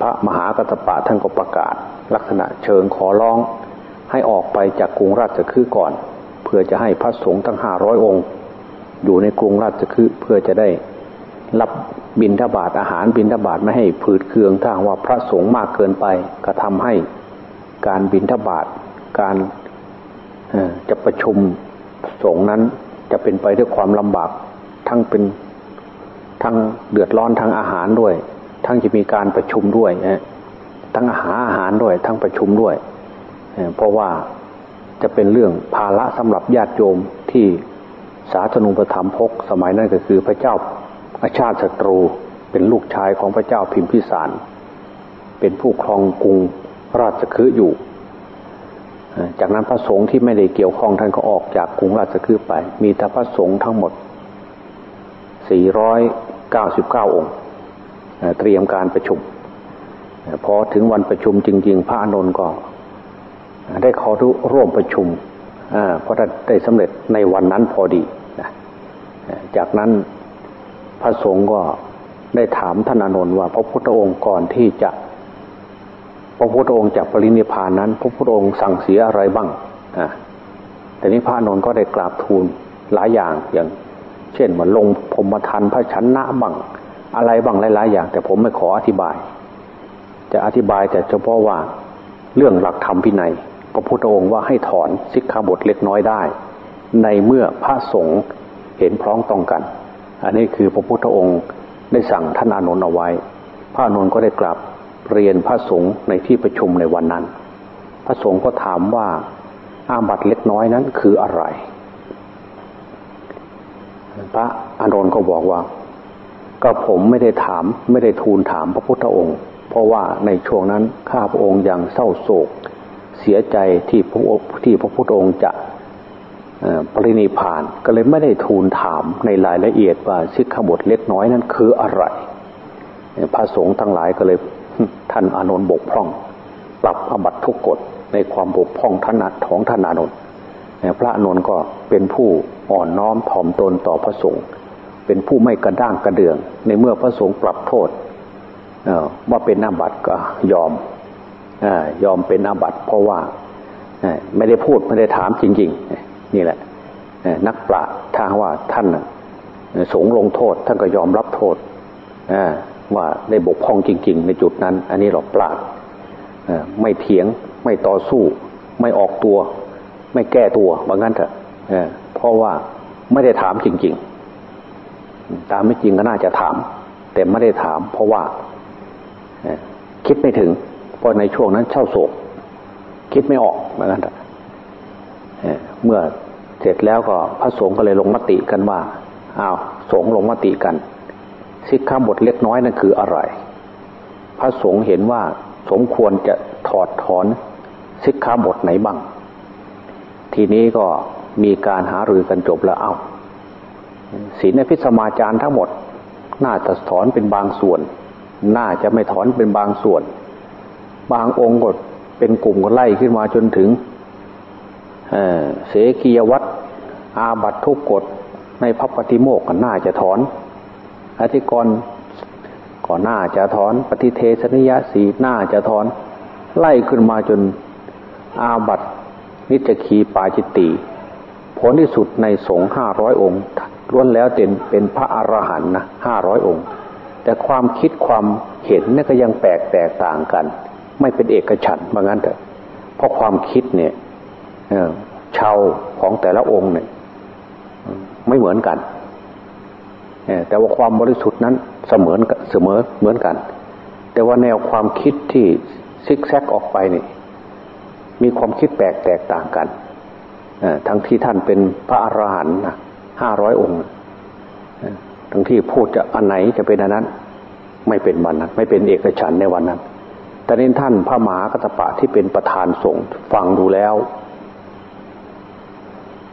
พระมหากัตปะท่านก็ประกาศ ลักษณะเชิญขอร้องให้ออกไปจากกรุงราชคฤห์ก่อน เพื่อจะให้พระสงฆ์ทั้งห้าร้อยองค์ อยู่ในกรุงราชคฤห์เพื่อจะได้รับบินทบาทอาหารบินทบาทไม่ให้ผืดเคืองถ้าว่าพระสงฆ์มากเกินไปก็ทำให้การบินทบาทการจะประชุมสงฆ์นั้นจะเป็นไปด้วยความลำบากทั้งเป็นทั้งเดือดร้อนทั้งอาหารด้วย ทั้งจะมีการประชุมด้วยทั้งอาหารอาหารด้วย ทั้งประชุมด้วย เพราะว่าจะเป็นเรื่องภาระสำหรับญาติโยมที่สาธนุปธรรมพกสมัยนั้นก็คือพระเจ้าอาชาติศัตรูเป็นลูกชายของพระเจ้าพิมพิสาร เป็นผู้ครองกรุงราชคฤห์อยู่ จากนั้นพระสงฆ์ที่ไม่ได้เกี่ยวข้องท่านก็ออกจากกรุงราชคฤห์ไป มีแต่พระสงฆ์ทั้งหมด 499 องค์ เตรียมการประชุมพอถึงวันประชุมจริง ๆ พระอานนก็ได้ขอร่วมประชุมเพราะได้สำเร็จในวันนั้นพอดีจากนั้นพระสงฆ์ก็ได้ถามท่านอานนว่า พระพุทธองค์ก่อนที่จะ พระพุทธองค์จากปรินิพานนั้น พระพุทธองค์สั่งเสียอะไรบ้างแต่นี้พระอานนก็ได้กราบทูลหลายอย่างอย่าง เช่นว่าลงพรมทันพระชนะบ้าง อะไรบ้างหลาย ๆ อย่าง แต่ผมไม่ขออธิบาย จะอธิบายแต่เฉพาะว่าเรื่องหลักธรรมพินัยพระพุทธองค์ว่าให้ถอนสิกขาบทเล็กน้อยได้ ในเมื่อพระสงฆ์เห็นพร้อมต้องกัน อันนี้คือพระพุทธองค์ได้สั่งท่านอานนท์เอาไว้ พระอานนท์ก็ได้กลับเรียนพระสงฆ์ในที่ประชุมในวันนั้น พระสงฆ์ก็ถามว่าอาบัตเล็กน้อยนั้นคืออะไร พระอานนท์ก็บอกว่า ก็ผมไม่ได้ถาม ไม่ได้ทูลถามพระพุทธองค์ เพราะว่าในช่วงนั้นข้าพระองค์ยังเศร้าโศก เสียใจที่พระที่พระพุทธองค์จะปรินิพานก็เลยไม่ได้ทูลถามในรายละเอียดว่าสิกขบทเล็กน้อยนั้นคืออะไรพระสงฆ์ทั้งหลายก็เลยท่านอานนท์บกพร่อง ปรับอบัตทุกกฎในความบกพร่องท่านัดของท่านอานนท์พระอานนท์ก็เป็นผู้อ่อนน้อมถ่อมตนต่อพระสงฆ์ เป็นผู้ไม่กระด้างกระเดือง ในเมื่อพระสงฆ์ปรับโทษว่าเป็นอาบัตก็ยอมยอมเป็นอาบัตเพราะว่าไม่ได้พูดไม่ได้ถามจริง ๆ นี่แหละนักปราชญ์ถ้าว่าท่านสงลงโทษ ท่านก็ยอมรับโทษว่าได้บกพร่องจริง ๆ ในจุดนั้น อันนี้หรอกปราชญ์ไม่เถียงไม่ต่อสู้ ไม่ออกตัว ไม่แก้ตัวว่างั้นเถอะเพราะว่าไม่ได้ถามจริง ๆ ตามไม่จริงก็น่าจะถาม แต่ไม่ได้ถาม เพราะว่าคิดไม่ถึง เพราะในช่วงนั้นเช่าโศก คิดไม่ออกเหมือนกันเมื่อเสร็จแล้วก็พระสงฆ์ก็เลยลงมติกันว่าอ้าวสงฆ์ลงมติกันสิกขาบทเล็กน้อยนั่นคืออะไร พระสงฆ์เห็นว่าสมควรจะถอดถอนสิกขาบทไหนบ้าง ทีนี้ก็มีการหารือกันจบแล้วเอา ศีลพิสมาจารทั้งหมด น่าจะถอนเป็นบางส่วน น่าจะไม่ถอนเป็นบางส่วน บางองค์ก็เป็นกลุ่มก็ไล่ขึ้นมาจนถึงเสกียวัตอาบัตทุกกฎในพระปฏิโมกข์น่าจะถอนอธิกรก็น่าจะถอนปฏิเทสนิยสีน่าจะถอน ไล่ขึ้นมาจนอาบัตนิจขีปาจิตติผลที่สุดในสงฆ์ห้าร้อยองค์ ล้วนแล้วเป็นเป็นพระอรหันต์นะห้าร้อยองค์ แต่ความคิดความเห็นนี่ก็ยังแปลกแตกต่างกัน ไม่เป็นเอกฉันท์ว่างั้นเถอะเพราะความคิดเนี่ยชาวของแต่ละองค์เนี่ยไม่เหมือนกันแต่ว่าความบริสุทธิ์นั้นเสมอเสมอเหมือนกัน แต่ว่าแนวความคิดที่ซิกแซกออกไปนี่มีความคิดแปลกแตกต่างกันทั้งที่ท่านเป็นพระอรหันต์ ห้าร้อยองค์ทั้งที่พูดจะอันไหนจะเป็นอันนั้น ไม่เป็นวันนั้น ไม่เป็นเอกฉันในวันนั้น แต่นี้ท่านพระมหากัตปะที่เป็นประธานสงฆ์ฟังดูแล้ว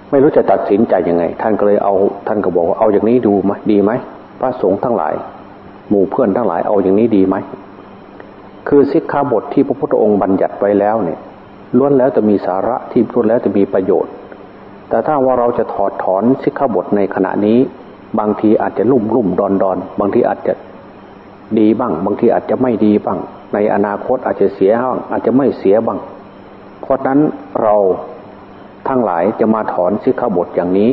ไม่รู้จะตัดสินใจยังไง ท่านก็เลยเอา ท่านก็บอกว่าเอาอย่างนี้ดูไหมดีไหมพระสงฆ์ทั้งหลาย หมู่เพื่อนทั้งหลายเอาอย่างนี้ดีไหมคือสิกขาบทที่พระพุทธองค์บัญญัติไว้แล้วเนี่ยล้วนแล้วจะมีสาระที่ล้วนแล้วจะมีประโยชน์ แต่ถ้าว่าเราจะถอดถอนสิกขาบทในขณะนี้ บางทีอาจจะลุ่มลุ่มดอนดอนบางทีอาจจะดีบ้าง บางทีอาจจะไม่ดีบ้าง ในอนาคตอาจจะเสียบ้าง อาจจะไม่เสียบ้าง เพราะนั้นเราทั้งหลายจะมาถอนสิกขาบทอย่างนี้